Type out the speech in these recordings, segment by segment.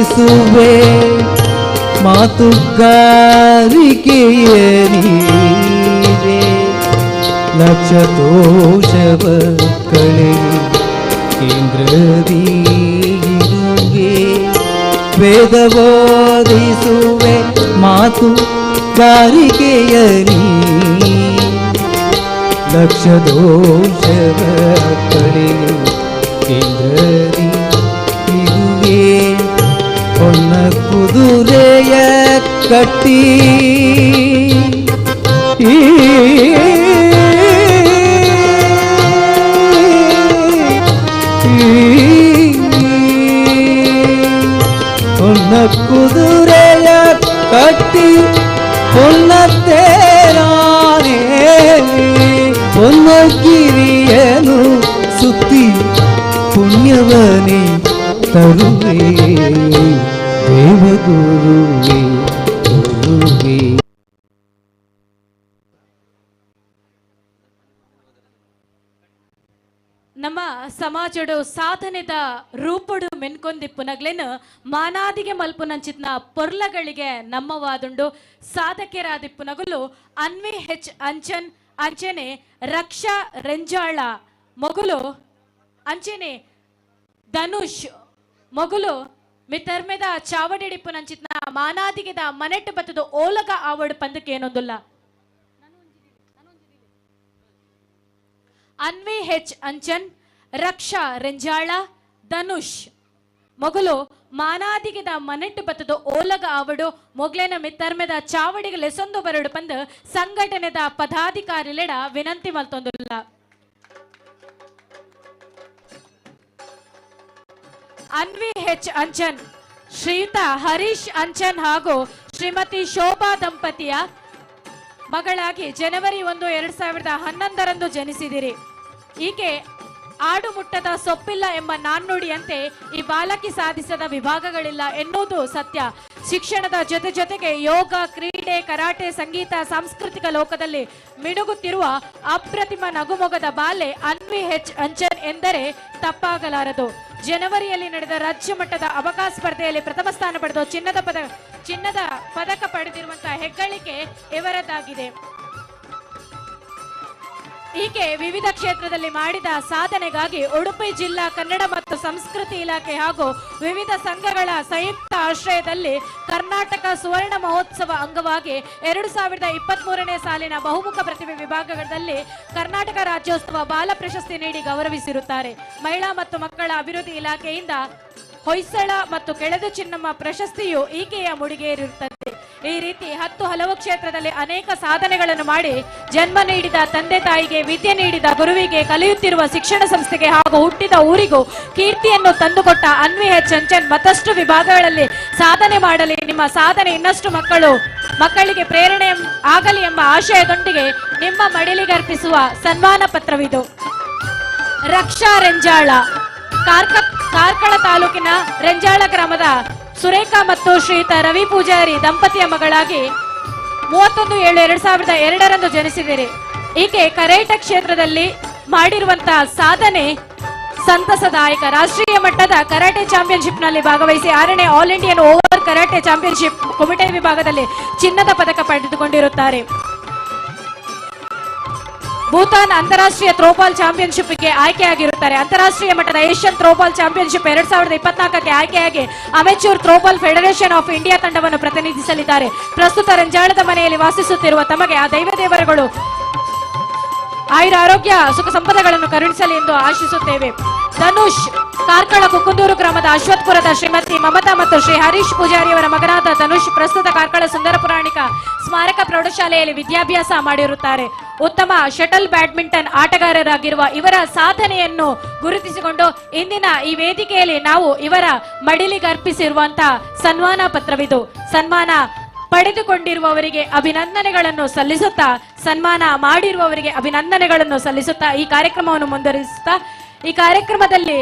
ಬೋಧಿಸುವೆ ಮಾತುಗಾರಿಕೆಯ ನೀರೆ ಲಕ್ಷ ದೋಷವ ಕಳೆದು ಕೇಂದ್ರದೀರುವೆ ವೇದ ಬೋಧಿಸುವೆ ಮಾತು ಗಾರಿಕೆಯ ನೀ ಲಕ್ಷ ದೋಷವ ಕಳೆದು ಕೇಂದ್ರದಿ குதிரைய கட்டி பொன்ன குதிரைய கட்டி பொன்ன தேரானே பொன்னக்கிரியனு சுத்தி புண்ணியவனை தருவே ನಮ್ಮ ಸಮಾಜಡು ಸಾಧನೆದ ರೂಪಡು ಮೆನ್ಕೊಂದಿಪ್ಪುನಗ್ಲೆನ್ ಮಾನಾದಿಗೆ ಮಲ್ಪುನಂಚಿತ್ನ ಪೊರ್ಲಗಳಿಗೆ ನಮ್ಮವಾದುಂಡು ಸಾಧಕೆರಾದಿಪ್ಪುನಗುಲು ಅನ್ವಿ ಹೆಚ್ ಅಂಚನ್, ಅಂಚನೆ ರಕ್ಷಾ ರೆಂಜಾಳ ಮೊಗುಲು, ಅಂಚನೆ ಧನುಷ್ ಮೊಗುಲು ಮಿತರ್ಮೆದ ಚಾವಡಿಡಿಪ್ಪುನಂಚಿತ್ನ ಮಾನಾದಿಗೆದ ಮನೆಟ್ಟು ಬತ್ತದು ಓಲಗ ಆವಡ್ ಪಂದಕ್ಕೆ ಏನೊಂದುಲ್ಲ. ಅನ್ವಿ ಹೆಚ್ ಅಂಚನ್, ರಕ್ಷಾ ರೆಂಜಾಳ, ಧನುಷ್. ಮೊಗಲು ಮಾನಾದಿಗೆದ ಮನೆಟ್ಟು ಬತ್ತದು ಓಲಗ ಆವಡು ಮೊಗ್ಲೆನ ಮಿತ್ತರ್ಮೆದ ಚಾವಡಿಗೆ ಲೆಸೊಂದು ಬರಡು ಪಂದು ಸಂಘಟನೆದ ಪದಾಧಿಕಾರಿಲೆಡ ವಿನಂತಿ ಮಲ್ತೊಂದುಲ್ಲ. ಅನ್ವಿ ಹೆಚ್ ಅಂಚನ್ ಶ್ರೀಯುತ ಹರೀಶ್ ಅಂಚನ್ ಹಾಗೂ ಶ್ರೀಮತಿ ಶೋಭಾ ದಂಪತಿಯ ಮಗಳಾಗಿ ಜನವರಿ ಒಂದು, ಎರಡ್ ಸಾವಿರದ ಹನ್ನೊಂದರಂದು ಜನಿಸಿದಿರಿ. ಈಕೆ ಆಡು ಮುಟ್ಟದ ಸೊಪ್ಪಿಲ್ಲ ಎಂಬ ನಾಣ್ಣುಡಿಯಂತೆ ಈ ಬಾಲಕಿ ಸಾಧಿಸದ ವಿಭಾಗಗಳಿಲ್ಲ ಎನ್ನುವುದು ಸತ್ಯ. ಶಿಕ್ಷಣದ ಜೊತೆ ಜೊತೆಗೆ ಯೋಗ, ಕ್ರೀಡೆ, ಕರಾಟೆ, ಸಂಗೀತ, ಸಾಂಸ್ಕೃತಿಕ ಲೋಕದಲ್ಲಿ ಮಿಣುಗುತ್ತಿರುವ ಅಪ್ರತಿಮ ನಗುಮೊಗದ ಬಾಲೆ ಅನ್ವಿ ಹೆಚ್ ಅಂಚನ್ ಎಂದರೆ ತಪ್ಪಾಗಲಾರದು. ಜನವರಿಯಲ್ಲಿ ನಡೆದ ರಾಜ್ಯ ಮಟ್ಟದ ಅವಕಾಶ ಸ್ಪರ್ಧೆಯಲ್ಲಿ ಪ್ರಥಮ ಸ್ಥಾನ ಪಡೆದು ಚಿನ್ನದ ಪದ ಚಿನ್ನದ ಪದಕ ಪಡೆದಿರುವಂತಹ ಹೆಗ್ಗಳಿಕೆ ಇವರದ್ದಾಗಿದೆ. ಈಕೆ ವಿವಿಧ ಕ್ಷೇತ್ರದಲ್ಲಿ ಮಾಡಿದ ಸಾಧನೆಗಾಗಿ ಉಡುಪಿ ಜಿಲ್ಲಾ ಕನ್ನಡ ಮತ್ತು ಸಂಸ್ಕೃತಿ ಇಲಾಖೆ ಹಾಗೂ ವಿವಿಧ ಸಂಘಗಳ ಸಂಯುಕ್ತ ಆಶ್ರಯದಲ್ಲಿ ಕರ್ನಾಟಕ ಸುವರ್ಣ ಮಹೋತ್ಸವ ಅಂಗವಾಗಿ ಎರಡು ಸಾವಿರದ ಇಪ್ಪತ್ತ್ ಮೂರನೇ ಸಾಲಿನ ಬಹುಮುಖ ಪ್ರತಿಭೆ ವಿಭಾಗದಲ್ಲಿ ಕರ್ನಾಟಕ ರಾಜ್ಯೋತ್ಸವ ಬಾಲ ಪ್ರಶಸ್ತಿ ನೀಡಿ ಗೌರವಿಸಿರುತ್ತಾರೆ. ಮಹಿಳಾ ಮತ್ತು ಮಕ್ಕಳ ಅಭಿವೃದ್ಧಿ ಇಲಾಖೆಯಿಂದ ಹೊಯ್ಸಳ ಮತ್ತು ಕೆಳದು ಚಿನ್ನಮ್ಮ ಪ್ರಶಸ್ತಿಯು ಈಕೆಯ ಮುಡಿಗೇರಿರುತ್ತದೆ. ಈ ರೀತಿ ಹತ್ತು ಹಲವು ಕ್ಷೇತ್ರದಲ್ಲಿ ಅನೇಕ ಸಾಧನೆಗಳನ್ನು ಮಾಡಿ ಜನ್ಮ ನೀಡಿದ ತಂದೆ ತಾಯಿಗೆ, ವಿದ್ಯೆ ನೀಡಿದ ಗುರುವಿಗೆ, ಕಲಿಯುತ್ತಿರುವ ಶಿಕ್ಷಣ ಸಂಸ್ಥೆಗೆ ಹಾಗೂ ಹುಟ್ಟಿದ ಊರಿಗೂ ಕೀರ್ತಿಯನ್ನು ತಂದುಕೊಟ್ಟ ಅನ್ವಿ ಎಚ್ ಚಂಚನ್ ಮತ್ತಷ್ಟು ವಿಭಾಗಗಳಲ್ಲಿ ಸಾಧನೆ ಮಾಡಲಿ. ನಿಮ್ಮ ಸಾಧನೆ ಇನ್ನಷ್ಟು ಮಕ್ಕಳು, ಮಕ್ಕಳಿಗೆ ಪ್ರೇರಣೆ ಆಗಲಿ ಎಂಬ ಆಶಯದೊಂದಿಗೆ ನಿಮ್ಮ ಮಡಿಲಿಗರ್ಪಿಸುವ ಸನ್ಮಾನ ಪತ್ರವಿದು. ರಕ್ಷಾ ರೆಂಜಾಳ ಕಾರ್ಕ ಕಾರ್ಕಳ ತಾಲೂಕಿನ ರೆಂಜಾಳ ಗ್ರಾಮದ ಸುರೇಖಾ ಮತ್ತು ಶ್ರೀಯುತ ರವಿ ಪೂಜಾರಿ ದಂಪತಿಯ ಮಗಳಾಗಿ ಮೂವತ್ತೊಂದು ಏಳು ಎರಡ್ ಸಾವಿರದ ಎರಡರಂದು ಜನಿಸಿದಿರಿ. ಈಕೆ ಕರೇಟ ಕ್ಷೇತ್ರದಲ್ಲಿ ಮಾಡಿರುವಂತಹ ಸಾಧನೆ ಸಂತಸದಾಯಕ. ರಾಷ್ಟ್ರೀಯ ಮಟ್ಟದ ಕರಾಟೆ ಚಾಂಪಿಯನ್ಶಿಪ್ನಲ್ಲಿ ಭಾಗವಹಿಸಿ ಆರನೇ all Indian over karate championship kumite ವಿಭಾಗದಲ್ಲಿ ಚಿನ್ನದ ಪದಕ ಪಡೆದುಕೊಂಡಿರುತ್ತಾರೆ. ಭೂತಾನ್ ಅಂತಾರಾಷ್ಟ್ರೀಯ ಥ್ರೋಬಾಲ್ ಚಾಂಪಿಯನ್ಶಿಪ್ಗೆ ಆಯ್ಕೆಯಾಗಿರುತ್ತಾರೆ. ಅಂತಾರಾಷ್ಟ್ರೀಯ ಮಟ್ಟದ ಏಷ್ಯನ್ ಥ್ರೋಬಾಲ್ ಚಾಂಪಿಯನ್ಶಿಪ್ ಎರಡ್ ಸಾವಿರದ ಇಪ್ಪತ್ನಾಲ್ಕಕ್ಕೆ ಆಯ್ಕೆಯಾಗಿ amateur throwball federation of India ತಂಡವನ್ನು ಪ್ರತಿನಿಧಿಸಲಿದ್ದಾರೆ. ಪ್ರಸ್ತುತ ರಂಜಾಳದ ಮನೆಯಲ್ಲಿ ವಾಸಿಸುತ್ತಿರುವ ತಮಗೆ ಆ ದೈವ ದೇವರುಗಳು ಆಯುರ ಆರೋಗ್ಯ, ಸುಖ ಸಂಪದಗಳನ್ನು ಕರುಣಿಸಲಿ ಎಂದು ಆಶಿಸುತ್ತೇವೆ. ಧನುಷ್, ಕಾರ್ಕಳ ಕುಕ್ಕುಂದೂರು ಗ್ರಾಮದ ಅಶ್ವತ್ಪುರದ ಶ್ರೀಮತಿ ಮಮತಾ ಮತ್ತು ಶ್ರೀ ಹರೀಶ್ ಪೂಜಾರಿಯವರ ಮಗನಾದ ಧನುಷ್ ಪ್ರಸ್ತುತ ಕಾರ್ಕಳ ಸುಂದರ ಪುರಾಣಿಕ ಸ್ಮಾರಕ ಪ್ರೌಢಶಾಲೆಯಲ್ಲಿ ವಿದ್ಯಾಭ್ಯಾಸ ಮಾಡಿರುತ್ತಾರೆ. ಉತ್ತಮ ಶಟಲ್ ಬ್ಯಾಡ್ಮಿಂಟನ್ ಆಟಗಾರರಾಗಿರುವ ಇವರ ಸಾಧನೆಯನ್ನು ಗುರುತಿಸಿಕೊಂಡು ಇಂದಿನ ಈ ವೇದಿಕೆಯಲ್ಲಿ ನಾವು ಇವರ ಮಡಿಲಿಗೆ ಅರ್ಪಿಸಿರುವಂತಹ ಸನ್ಮಾನ ಪತ್ರವಿದು. ಸನ್ಮಾನ ಪಡೆದುಕೊಂಡಿರುವವರಿಗೆ ಅಭಿನಂದನೆಗಳನ್ನು ಸಲ್ಲಿಸುತ್ತಾ, ಸನ್ಮಾನ ಮಾಡಿರುವವರಿಗೆ ಅಭಿನಂದನೆಗಳನ್ನು ಸಲ್ಲಿಸುತ್ತಾ ಈ ಕಾರ್ಯಕ್ರಮವನ್ನು ಮುಂದುವರಿಸುತ್ತಾ, ಈ ಕಾರ್ಯಕ್ರಮದಲ್ಲಿ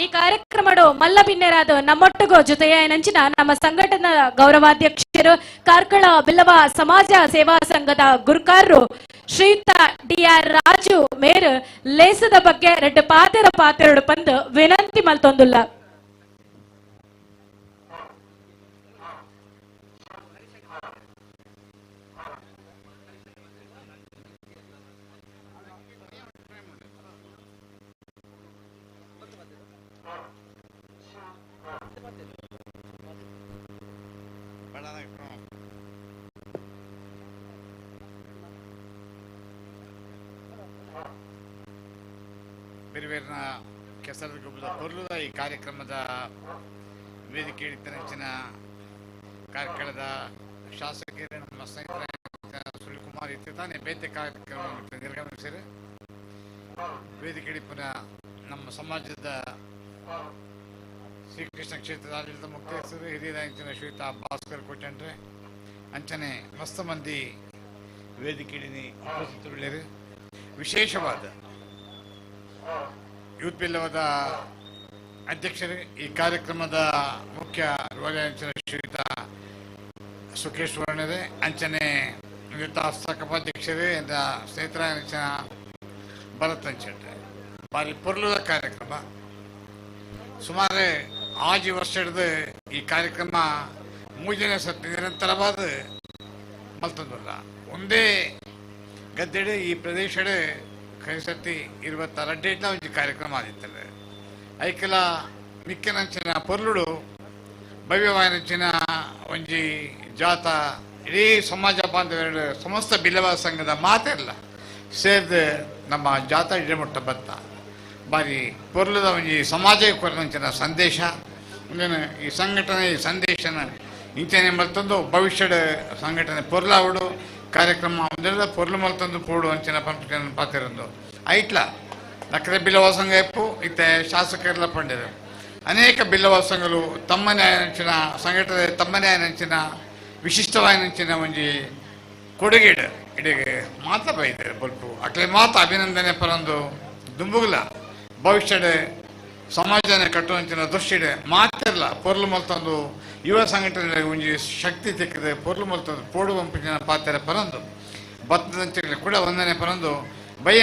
ಈ ಕಾರ್ಯಕ್ರಮಡು ಮಲ್ಲಭಿನ್ನರಾದ ನಮ್ಮೊಟ್ಟಿಗೂ ಜೊತೆಯ ನಂಚಿನ ನಮ್ಮ ಸಂಘಟನಾ ಗೌರವಾಧ್ಯಕ್ಷರು ಕಾರ್ಕಳ ಬಿಲ್ಲವ ಸಮಾಜ ಸೇವಾ ಸಂಘದ ಗುರುಕಾರರು ಶ್ರೀಯುತ ಡಿ ಆರ್ ರಾಜು ಮೇರ್ ಲೇಸದ ಬಗ್ಗೆ ರೆಡ್ ಪಾತ್ರ ಪಾತ್ರ ಪಂದ್ ವಿನಂತಿ ಮಲ್ತೊಂದುಲ್ಲ. ಬಿರುವೇರಿನ ಕೆಸರದ ಗುಬ್ಬದ ಕೊರಲು ಈ ಕಾರ್ಯಕ್ರಮದ ವೇದಿಕೆ ಹೆಚ್ಚಿನ ಕಾರ್ಕಳದ ಶಾಸಕರು ನಮ್ಮ ಸ್ನೇಹಿತರ ಇತ್ತು ತಾನೇ ಬೇತೆ ಕಾರ್ಯಕ್ರಮ ನಿರ್ಗಮಿಸಿರು ವೇದಿಕೆ ಹಿಡಿಪಿನ ನಮ್ಮ ಸಮಾಜದ ಶ್ರೀಕೃಷ್ಣ ಕ್ಷೇತ್ರದ ಆಡಳಿತ ಮುಖ್ಯಸ್ಥರು ಹಿರಿಯ ನಾಯಕನ ಶ್ವೇತಾ ಭಾಸ್ಕರ್ ಕೊಟ್ಟಂಡ್ರೆ ಅಂಚನೆ ಮಸ್ತ ಮಂದಿ ವೇದಿಕೆ ಹಿಡಿನಿ ಉಪಸ್ಥಿತರುಳ್ಳಿರು ವಿಶೇಷವಾದ ಯೂತ್ ಬಿಲ್ಲವದ ಅಧ್ಯಕ್ಷರು, ಈ ಕಾರ್ಯಕ್ರಮದ ಮುಖ್ಯ ರೋಗಾಂಚನ ಶ್ರೀಯುತ ಸುಖೇಶ್ ವರ್ಣರೇ, ಅಂಚನೆ ನಿವೃತ್ತ ಎಂದ ಸ್ನೇಹಿತರ ಅಂಚನ ಭರತ್ ಅಂಚೆ ಬಾರಿ ಪೊರ್ಲದ ಕಾರ್ಯಕ್ರಮ. ಸುಮಾರು ಆಜಿ ವರ್ಷ ಹಿಡಿದು ಈ ಕಾರ್ಯಕ್ರಮ ಮೂಜನೆ ಸತ್ತ ನಿರಂತರವಾದ ಮಲ್ತದಲ್ಲ. ಒಂದೇ ಗದ್ದೆಡೆ ಈ ಪ್ರದೇಶಡೆ ಕೈಸತಿ ಇರುವತ್ತ ರಡ್ಡೇಟ್ನ ಒಂದು ಕಾರ್ಯಕ್ರಮ ಆದಿತ್ತಲ್ಲ. ಐಕೆಲ ಮಿಕ್ಕನಂಚಿನ ಪೊರ್ಲುಡು, ಭವ್ಯವಾಯನಂಚಿನ ಒಂಜಿ ಜಾತ, ಇಡೀ ಸಮಾಜ ಬಾಂಧವ್ಯ ಸಮಸ್ತ ಬಿಲ್ಲವ ಸಂಘದ ಮಾತೆಲ್ಲ ಸೇರಿದ ನಮ್ಮ ಜಾತ ಇಡಮುಟ್ಟ ಬತ್ತ ಬಾರಿ ಪೊರ್ಲುದ ಒಂಜಿ ಸಮಾಜಕ್ಕೆ ಕೊರಂಚಿನ ಸಂದೇಶ. ಈ ಸಂಘಟನೆ, ಈ ಸಂದೇಶನ ಇಂಚನೆ ಮಲ್ತಂದು ಭವಿಷ್ಯದ ಸಂಘಟನೆ ಪೊರ್ಲಾವುಡು ಕಾರ್ಯಕ್ರಮ ಒಂದೆಲ್ಲ ಪೊರ್ಲು ಮಲ್ತಂದು ಪೋಡು ಅಂಚಿನ ಪಂಪಿನ ಪಾತಿರಂದು ಐಟ್ಲ ನಕರೆ ಬಿಲ್ಲವ ಸಂಘ ಎಪ್ಪು ಇತ್ತೆ ಶಾಸಕರೆಲ್ಲ ಅನೇಕ ಬಿಲ್ಲವ ಸಂಘಗಳು ತಮ್ಮನೇ ಅಂಚಿನ ಸಂಘಟನೆ, ತಮ್ಮನೇ ಅಂಚಿನ ವಿಶಿಷ್ಟವಾಯಿನಂಚಿನ ಒಂಜಿ ಕೊಡುಗೆಡು ಇಡೀ ಮಾತ ಬೈತಾರೆ ಬಲ್ಪು. ಅಕ್ಲೆ ಮಾತ ಅಭಿನಂದನೆ ಪರಂದು ದುಂಬುಗುಲ. ಭವಿಷ್ಯದ ಸಮಾಜನ ಕಟ್ಟುವಂಚಿನ ದೃಷ್ಟಿಡೆ ಮಾತಿರಲ್ಲ, ಪೊರ್ಲು ಮಲ್ತಂದು ಯುವ ಸಂಘಟನೆ ಒಂಜಿ ಶಕ್ತಿ ತೆಕ್ಕದೆ. ಪೊರ್ಲು ಮಲ್ತಂದು ಪೋಡು ಪಂಪಿನ ಪಾತ್ರೆ ಪರಂದು ಭತ್ತದಂಚೆ ಕೂಡ ವಂದನೆ ಪರಂದು ಬಯ್ಯ